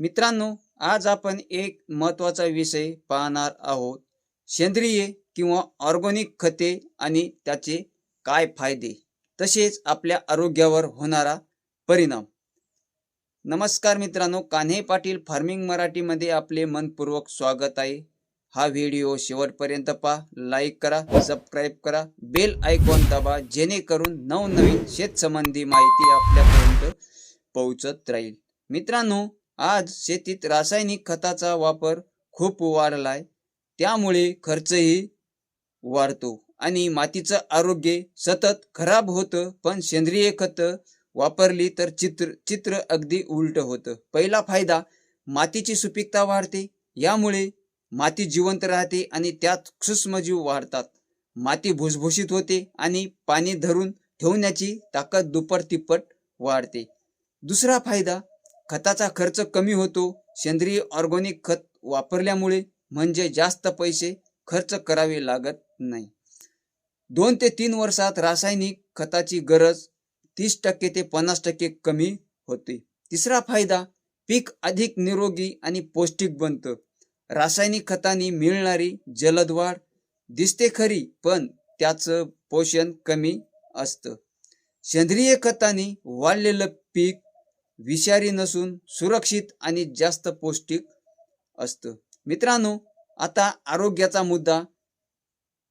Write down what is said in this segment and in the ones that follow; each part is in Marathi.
मित्रांनो आज आपण एक महत्त्वाचा विषय पाहणार आहोत. सेंद्रिय किंवा ऑर्गॅनिक खते आणि त्याचे काय फायदे? तसेच आपल्या आरोग्यावर होणारा परिणाम. नमस्कार मित्रांनो कान्हे पाटील फार्मिंग मराठीमध्ये आपले मनपूर्वक स्वागत आहे. हा व्हिडिओ शेवटपर्यंत पहा लाईक करा सबस्क्राईब करा बेल आयकॉन दाबा जेणेकरून नवनवीन शेतसंबंधी माहिती आपल्यापर्यंत पोहोचत राहील. मित्रांनो आज शेतीत रासायनिक खताचा वापर खूप वाढलाय. त्यामुळे खर्चही वाढतो आणि मातीचं आरोग्य सतत खराब होतं पण सेंद्रिय खतं वापरली तर चित्र चित्र अगदी उलट होतं. पहिला फायदा मातीची सुपीकता वाढते यामुळे माती जिवंत राहते आणि त्यात सूक्ष्मजीव वाढतात. माती भुसभुशीत होते आणि पाणी धरून ठेवण्याची ताकद दुप्पट तिप्पट वाढते. दुसरा फायदा खताचा खर्च कमी होतो. सेंद्रिय ऑर्गॅनिक खत वापरल्यामुळे म्हणजे जास्त पैसे खर्च करावे लागत नाही. दोन ते तीन वर्षात रासायनिक खताची गरज तीस टक्के ते पन्नास टक्के कमी होते. तिसरा फायदा पीक अधिक निरोगी आणि पौष्टिक बनतं. रासायनिक खतांनी मिळणारी जलद वाढ दिसते खरी पण त्याचं पोषण कमी असतं. सेंद्रिय खतांनी वाढलेलं पीक विषारी नसून सुरक्षित आणि जास्त पौष्टिक असतं. मित्रांनो आता आरोग्याचा मुद्दा.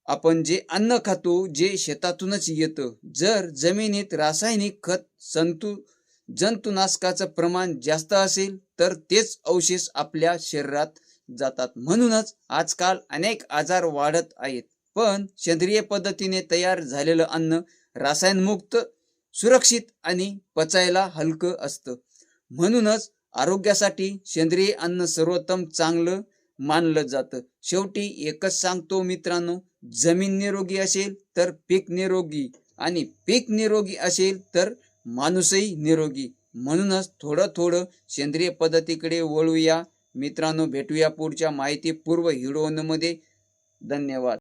आपण जे अन्न खातो जे शेतातूनच येतं. जर जमिनीत रासायनिक खत संतु जंतुनाशकाचं प्रमाण जास्त असेल तर तेच अवशेष आपल्या शरीरात जातात. म्हणूनच आजकाल अनेक आजार वाढत आहेत. पण सेंद्रिय पद्धतीने तयार झालेलं अन्न रासायनमुक्त सुरक्षित आणि पचायला हलकं असतं. म्हणूनच आरोग्यासाठी सेंद्रिय अन्न सर्वोत्तम चांगलं मानलं जातं. शेवटी एकच सांगतो मित्रांनो जमीन निरोगी असेल तर पीक निरोगी आणि पीक निरोगी असेल तर माणूसही निरोगी. म्हणूनच थोडं थोडं सेंद्रिय पद्धतीकडे वळूया. मित्रांनो भेटूया पुढच्या माहितीपूर्व व्हिडिओमध्ये धन्यवाद.